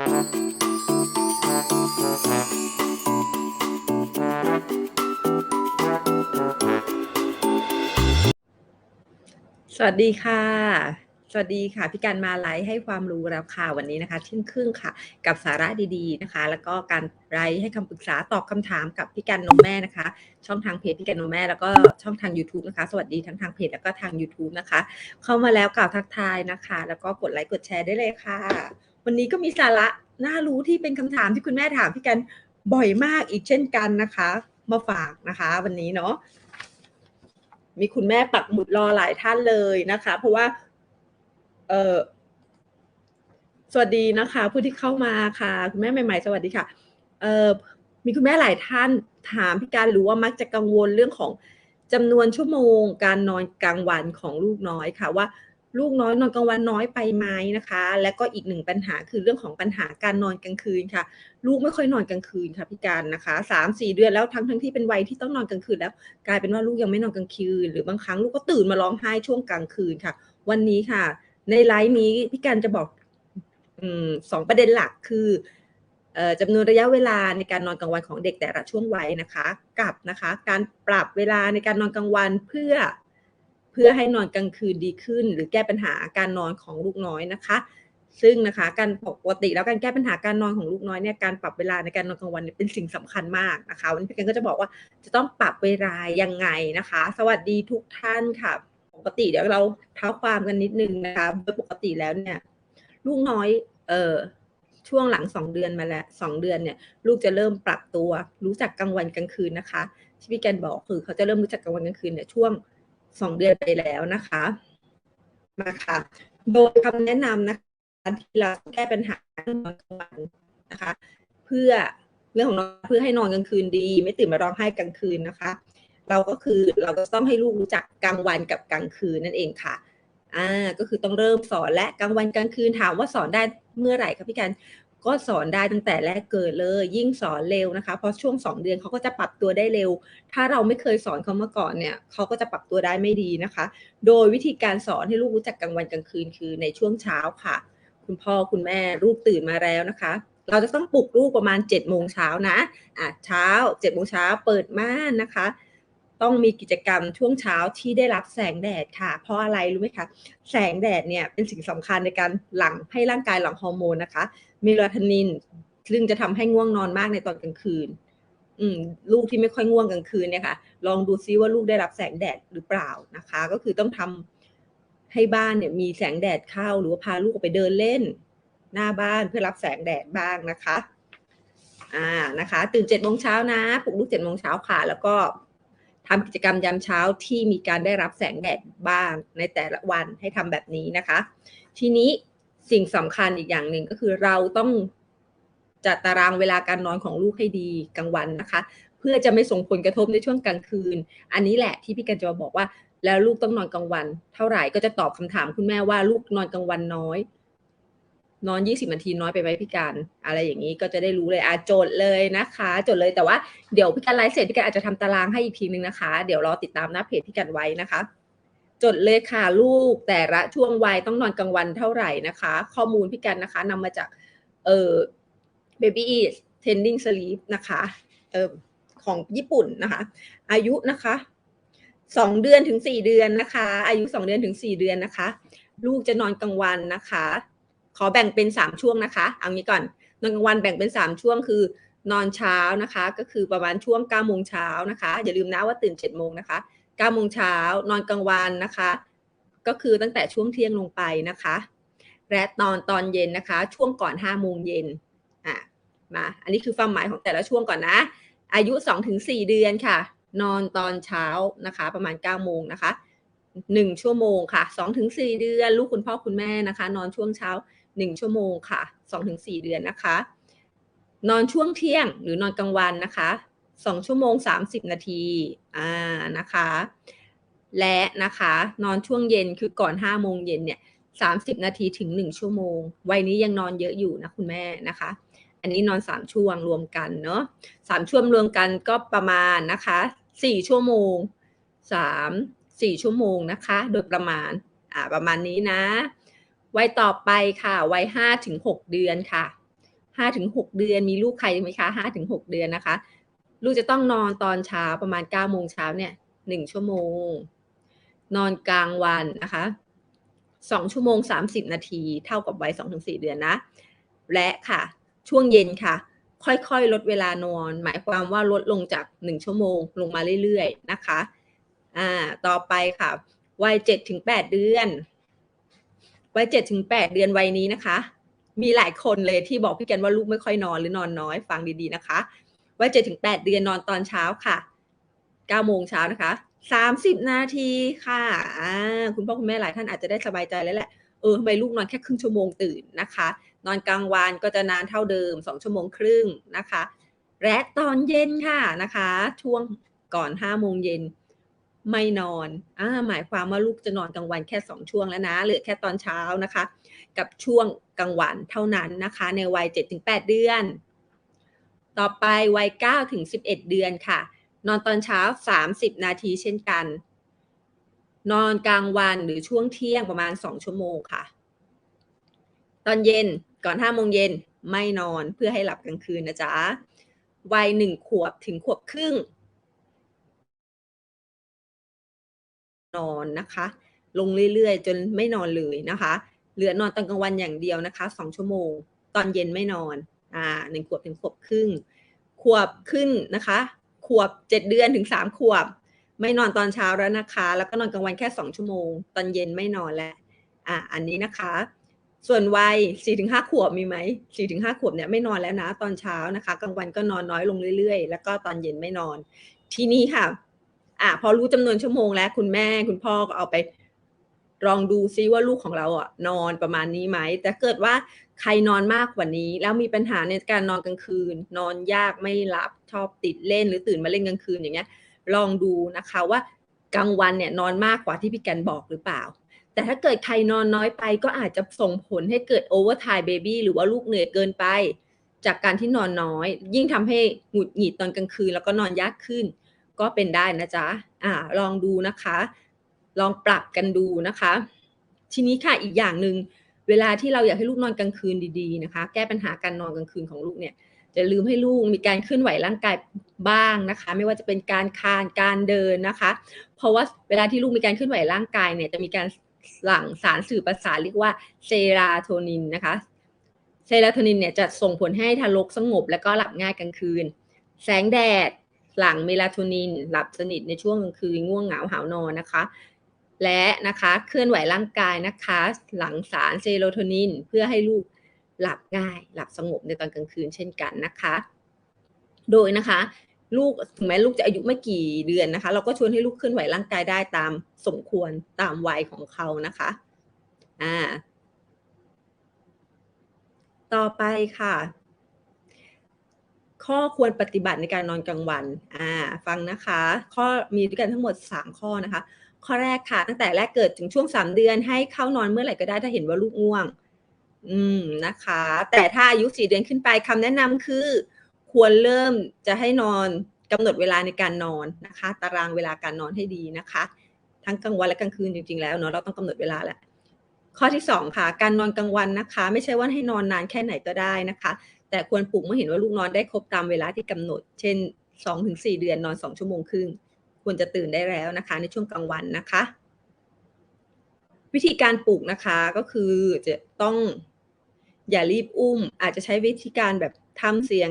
สวัสดีค่ะ สวัสดีค่ะ พี่การมาไลฟ์ให้ความรู้แล้วค่ะ วันนี้นะคะเที่ยงครึ่งค่ะ กับสาระดีๆนะคะ แล้วก็การไลฟ์ให้คำปรึกษาตอบคำถามกับพี่การนมแม่นะคะ ช่องทางเพจพี่การนมแม่แล้วก็ช่องทาง YouTube นะคะ สวัสดีทั้งทางเพจแล้วก็ทาง YouTube นะคะ เข้ามาแล้วกล่าวทักทายนะคะ แล้วก็กดไลค์กดแชร์ได้เลยค่ะ วันนี้ก็มีสาระน่ารู้ที่เป็นคำถามที่คุณแม่ถามพี่กันบ่อยมากอีกเช่นกันนะคะ มาฝากนะคะ วันนี้เนาะมีคุณแม่ปักหมุดรอหลายท่านเลยนะคะ เพราะว่า เออสวัสดีนะคะ ผู้ที่เข้ามาค่ะ คุณแม่ใหม่ๆ สวัสดีค่ะ เออมีคุณแม่หลายท่านถามพี่การรู้ว่ามักจะกังวลเรื่องของจำนวนชั่วโมง การนอนกลางวันของลูกน้อยค่ะว่า ลูกน้อยนอนกลางวันน้อยไปไหมนะคะ และก็อีกหนึ่งปัญหาคือเรื่องของปัญหาการนอนกลางคืนค่ะ ลูกไม่ค่อยนอนกลางคืนค่ะพี่การนะคะสามสี่เดือนแล้วทั้งทั้งที่เป็นวัยที่ต้องนอนกลางคืนแล้ว กลายเป็นว่าลูกยังไม่นอนกลางคืน หรือบางครั้งลูกก็ตื่นมาร้องไห้ช่วงกลางคืนค่ะ วันนี้ค่ะ ในไลฟ์นี้พี่การจะบอกอสองประเด็นหลักคือจำนวนระยะเวลาในการนอนกลางวันของเด็กแต่ละช่วงวัยนะคะ กับนะคะ การปรับเวลาในการนอนกลางวันเพื่อ พื่อให้นอนกลางคืนดีขึ้น หรือแก้ปัญหาการนอนของลูกน้อยนะคะ ซึ่งนะคะการปกติแล้วการแก้ปัญหาการนอนของลูกน้อยเนี่ยการปรับเวลาในการนอนกลางวันเป็นสิ่งสำคัญมากนะคะวันนี้พี่กันก็จะบอกว่าจะต้องปรับเวลายังไงนะคะ สวัสดีทุกท่านค่ะ ปกติเดี๋ยวเราเท้าความกันนิดนึงนะคะโดยปกติแล้วเนี่ยลูกน้อยเอ่อช่วงหลังสองเดือนมาแล้วสองเดือนเนี่ยลูกจะเริ่มปรับตัว รู้จักกลางวันกลางคืนนะคะที่พี่แกนบอกคือเขาจะเริ่มรู้จักกลางวันกลางคืนเนี่ยช่วง สองเดือนไปแล้วนะคะมาค่ะ โดยคำแนะนำนะคะที่เราแก้ปัญหาการนอนกลางวันนะคะ เพื่อเรื่องของนอนเพื่อให้นอนกลางคืนดี ไม่ตื่นมาร้องไห้กลางคืนนะคะ เราก็คือเราก็ต้องให้ลูกรู้จักกลางวันกับกลางคืนนั่นเองค่ะอ่าก็คือต้องเริ่มสอนและกลางวันกลางคืนถามว่าสอนได้เมื่อไหร่ครับพี่กัน ก็สอนได้ตั้งแต่แรกเกิดเลย ยิ่งสอนเร็วนะคะ เพราะช่วงสองเดือนเขาก็จะปรับตัวได้เร็ว ถ้าเราไม่เคยสอนเขามาก่อนเนี่ยเขาก็จะปรับตัวได้ไม่ดีนะคะ โดยวิธีการสอนให้ลูกรู้จักกลางวันกลางคืนคือในช่วงเช้าค่ะ คุณพ่อคุณแม่ลูกตื่นมาแล้วนะคะ เราจะต้องปลุกลูกประมาณ7จ็ดโมงเช้านะอะเช้า7จ็ดโมงเช้าเปิดม่านนะคะ ต้องมีกิจกรรมช่วงเช้าที่ได้รับแสงแดดค่ะ เพราะอะไรรู้ไหมคะ แสงแดดเนี่ยเป็นสิ่งสำคัญในการหลั่งให้ร่างกายหลั่งฮอร์โมนนะคะเมลาโทนิน ซึ่งจะทำให้ง่วงนอนมากในตอนกลางคืน อืมลูกที่ไม่ค่อยง่วงกลางคืนเนี่ยค่ะ ลองดูซิว่าลูกได้รับแสงแดดหรือเปล่านะคะ ก็คือต้องทำให้บ้านเนี่ยมีแสงแดดเข้าหรือว่าพาลูกไปเดินเล่น หน้าบ้านเพื่อรับแสงแดดบ้างนะคะ อ่านะคะ ตื่นเจ็ดโมงเช้านะปลุกลูกเจ็ดโมงเช้าค่ะ แล้วก็ ทำกิจกรรมยามเช้าที่มีการได้รับแสงแดดบ้างในแต่ละวันให้ทำแบบนี้นะคะ ทีนี้สิ่งสำคัญอีกอย่างหนึ่งก็คือเราต้องจัดตารางเวลาการนอนของลูกให้ดีกลางวันนะคะ เพื่อจะไม่ส่งผลกระทบในช่วงกลางคืน อันนี้แหละที่พี่กันจะมาบอกว่า แล้วลูกต้องนอนกลางวัน เท่าไหร่ก็จะตอบคำถามคุณแม่ว่าลูกนอนกลางวันน้อย นอน 20 นาทีน้อยไปไหมพี่การ อะไรอย่างนี้ก็จะได้รู้เลยอะโจทย์เลยนะคะโจทย์เลยแต่ว่าเดี๋ยวพี่การไลฟ์เสร็จพี่การอาจจะทำตารางให้อีกทีนึงนะคะ เดี๋ยวรอติดตามหน้าเพจพี่การไว้นะคะ จดเลยค่ะลูกแต่ละช่วงวัยต้องนอนกลางวันเท่าไหร่นะคะ ข้อมูลพี่กันนะคะนำมาจากเอ่อ baby is tending sleep นะคะเอ่อของญี่ปุ่นนะคะ อายุนะคะสองเดือนถึงสี่เดือนนะคะ อายุสองเดือนถึงสี่เดือนนะคะ ลูกจะนอนกลางวันนะคะ ขอแบ่งเป็นสามช่วงนะคะ เอางี้ก่อน นอนกลางวันแบ่งเป็นสามช่วงคือนอนเช้านะคะ ก็คือประมาณช่วงเก้าโมงเช้านะคะ อย่าลืมนะว่าตื่นเจ็ดโมงนะคะเก้าโมงเช้านอนกลางวันนะคะ ก็คือตั้งแต่ช่วงเที่ยงลงไปนะคะ และนอนตอนเย็นนะคะ ช่วงก่อนห้าโมงเย็นอะมาอันนี้คือความหมายของแต่ละช่วงก่อนนะ อายุ 2-4ถึงเดือนค่ะ นอนตอนเช้านะคะ ประมาณ9โมงนะคะ 1 ชั่วโมงค่ะ2-4ถึงเดือน ลูกคุณพ่อคุณแม่นะคะ นอนช่วงเช้า 1 ชั่วโมงค่ะ 2-4ถึงเดือนนะคะ นอนช่วงเที่ยงหรือนอนกลางวันนะคะ 2 ชั่วโมง 30 นาทีอ่านะคะ และนะคะ นอนช่วงเย็นคือก่อน 5 โมงเย็นเนี่ย30 นาทีถึง 1 ชั่วโมง วัยนี้ยังนอนเยอะอยู่นะคุณแม่นะคะอันนี้นอนสามช่วงรวมกันเนาะสามช่วงรวมกันก็ประมาณนะคะสี่ชั่วโมงสามสี่ชั่วโมงนะคะ โดยประมาณอ่าประมาณนี้นะ วัยต่อไปค่ะ วัยห้าถึงหกเดือนค่ะห้าถึงหกเดือนมีลูกใครไหมคะห้าถึงหกเดือนนะคะ ลูกจะต้องนอนตอนเช้าประมาณเก้าโมงเช้าเนี่ยหนึ่งชั่วโมง นอนกลางวันนะคะสองชั่วโมงสามสิบนาทีเท่ากับวัยสองถึงสี่เดือนนะ และค่ะ ช่วงเย็นค่ะ ค่อยๆ ลดเวลานอน หมายความว่าลดลงจากหนึ่งชั่วโมงลงมาเรื่อยๆนะคะ อ่า ต่อไปค่ะ วัยเจ็ดถึงแปดเดือน วัยเจ็ดถึงแปดเดือนวัยนี้นะคะ มีหลายคนเลยที่บอกพี่แกนว่าลูกไม่ค่อยนอนหรือนอนน้อย ฟังดีๆนะคะวัยเจ็ดถึงแปดเดือนนอนตอนเช้าค่ะเก้าโมงเช้านะคะสามสิบนาทีค่ะคุณพ่อคุณแม่หลายท่านอาจจะได้สบายใจแล้วแหละเออทำไมลูกนอนแค่ครึ่งชั่วโมงตื่นนะคะ นอนกลางวันก็จะนานเท่าเดิมสองชั่วโมงครึ่งนะคะ และตอนเย็นค่ะนะคะ ช่วงก่อนห้าโมงเย็น ไม่นอนอ่าหมายความว่าลูกจะนอนกลางวันแค่สองช่วงแล้วนะเหลือแค่ตอนเช้านะคะ กับช่วงกลางวันเท่านั้นนะคะ ในวัย 7-8 เดือน ต่อไปวัย9ถึง11 เดือนค่ะ นอนตอนเช้า 30 นาทีเช่นกัน นอนกลางวันหรือช่วงเที่ยงประมาณ 2 ชั่วโมงค่ะ ตอนเย็นก่อน5โมงเย็นไม่นอนเพื่อให้หลับกลางคืนนะจ๊ะวัย 1 ขวบถึงขวบครึ่ง นอนนะคะ ลงเรื่อยๆ จนไม่นอนเลยนะคะ เหลือนอนตอนกลางวันอย่างเดียวนะคะสองชั่วโมง ตอนเย็นไม่นอนอ่าหนึ่งขวบถึงขวบครึ่ง ขวบขึ้นนะคะ ขวบเจ็ดเดือนถึงสามขวบ ไม่นอนตอนเช้าแล้วนะคะ แล้วก็นอนกลางวันแค่สองชั่วโมง ตอนเย็นไม่นอนแล้วอ่าอันนี้นะคะ ส่วนวัยสี่ถึงห้าขวบมีไหมสี่ถึงห้าขวบเนี่ยไม่นอนแล้วนะ ตอนเช้านะคะ กลางวันก็นอนน้อยลงเรื่อยๆ แล้วก็ตอนเย็นไม่นอน ทีนี้ค่ะ อ่าพอรู้จำนวนชั่วโมงแล้ว คุณแม่คุณพ่อก็เอาไปลองดูซิว่าลูกของเราอะนอนประมาณนี้ไหม แต่เกิดว่าใครนอนมากกว่านี้ แล้วมีปัญหาในการนอนกลางคืน นอนยากไม่หลับชอบติดเล่นหรือตื่นมาเล่นกลางคืนอย่างเงี้ย ลองดูนะคะว่ากลางวันเนี่ยนอนมากกว่าที่พี่แกนบอกหรือเปล่า แต่ถ้าเกิดใครนอนน้อยไปก็อาจจะส่งผลให้เกิดโอเวอร์ไทม์เบบี้หรือว่าลูกเหนื่อยเกินไป จากการที่นอนน้อย ยิ่งทำให้หงุดหงิดตอนกลางคืนแล้วก็นอนยากขึ้น ก็เป็นได้นะจ๊ะอ่าลองดูนะคะ ลองปรับกันดูนะคะ ทีนี้ค่ะอีกอย่างหนึ่งเวลาที่เราอยากให้ลูกนอนกลางคืนดีๆนะคะ แก้ปัญหาการนอนกลางคืนของลูกเนี่ยจะลืมให้ลูกมีการเคลื่อนไหวร่างกายบ้างนะคะ ไม่ว่าจะเป็นการคานการเดินนะคะ เพราะว่าเวลาที่ลูกมีการเคลื่อนไหวร่างกายเนี่ยจะมีการหลั่งสารสื่อประสาทเรียกว่าเซราโทนินนะคะเซราโทนินเนี่ยจะส่งผลให้ทารกสงบและก็หลับง่ายกลางคืน แสงแดด หลั่งเมลาโทนิน หลับสนิทในช่วงกลางคืนง่วงเหงาหาวนอนนะคะ และนะคะเคลื่อนไหวร่างกายนะคะ หลังสารเซโรโทนิน เพื่อให้ลูกหลับง่าย หลับสงบในตอนกลางคืนเช่นกันนะคะ โดยนะคะลูกถึงแม้ลูกจะอายุไม่กี่เดือนนะคะ เราก็ชวนให้ลูกเคลื่อนไหวร่างกายได้ตามสมควรตามวัยของเขานะคะ อ่า ต่อไปค่ะ ข้อควรปฏิบัติในการนอนกลางวันอ่าฟังนะคะ ข้อมีด้วยกันทั้งหมด 3 ข้อนะคะ ข้อแรกค่ะตั้งแต่แรกเกิดถึงช่วง 3 เดือนให้เข้านอนเมื่อไหร่ก็ได้ถ้าเห็นว่าลูกง่วง อืมนะคะ แต่ถ้าอายุ 4 เดือนขึ้นไปคำแนะนำคือ ควรเริ่มจะให้นอนกำหนดเวลาในการนอนนะคะ ตารางเวลาการนอนให้ดีนะคะ ทั้งกลางวันและกลางคืนจริงๆแล้วเนาะเราต้องกำหนดเวลาแหละข้อที่สองค่ะ การนอนกลางวันนะคะ ไม่ใช่ว่าให้นอนนานแค่ไหนก็ได้นะคะ แต่ควรปลุกเมื่อเห็นว่าลูกนอนได้ครบตามเวลาที่กำหนด เช่น 2-4 เดือนนอน 2 ชั่วโมงครึ่ง ควรจะตื่นได้แล้วนะคะ ในช่วงกลางวันนะคะ วิธีการปลุกนะคะก็คือจะต้องอย่ารีบอุ้ม อาจจะใช้วิธีการแบบทำเสียง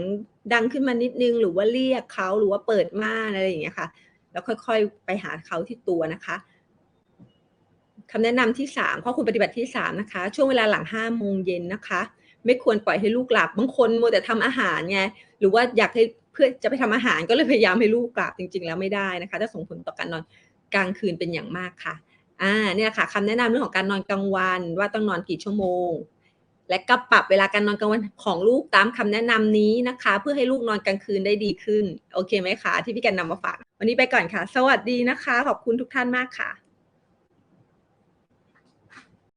ดังขึ้นมานิดนึง หรือว่าเรียกเขาหรือว่าเปิดม่านอะไรอย่างเงี้ยค่ะ แล้วค่อยๆไปหาเขาที่ตัวนะคะคำแนะนำที่สามข้อคุณปฏิบัติที่สามนะคะ ช่วงเวลาหลังห้าโมงเย็นนะคะ ไม่ควรปล่อยให้ลูกหลับบางคนมัวแต่ทำอาหารไงหรือว่าอยากให้เพื่อจะไปทำอาหารก็เลยพยายามให้ลูกหลับจริง ๆ แล้วไม่ได้นะคะจะส่งผลต่อการนอนกลางคืนเป็นอย่างมากค่ะอ่าเนี่ยค่ะคำแนะนำเรื่องของการนอนกลางวันว่าต้องนอนกี่ชั่วโมง และก็ปรับเวลาการนอนกลางวันของลูกตามคำแนะนำนี้นะคะ เพื่อให้ลูกนอนกลางคืนได้ดีขึ้น โอเคไหมคะที่พี่กันนำมาฝาก วันนี้ไปก่อนค่ะ สวัสดีนะคะ ขอบคุณทุกท่านมากค่ะ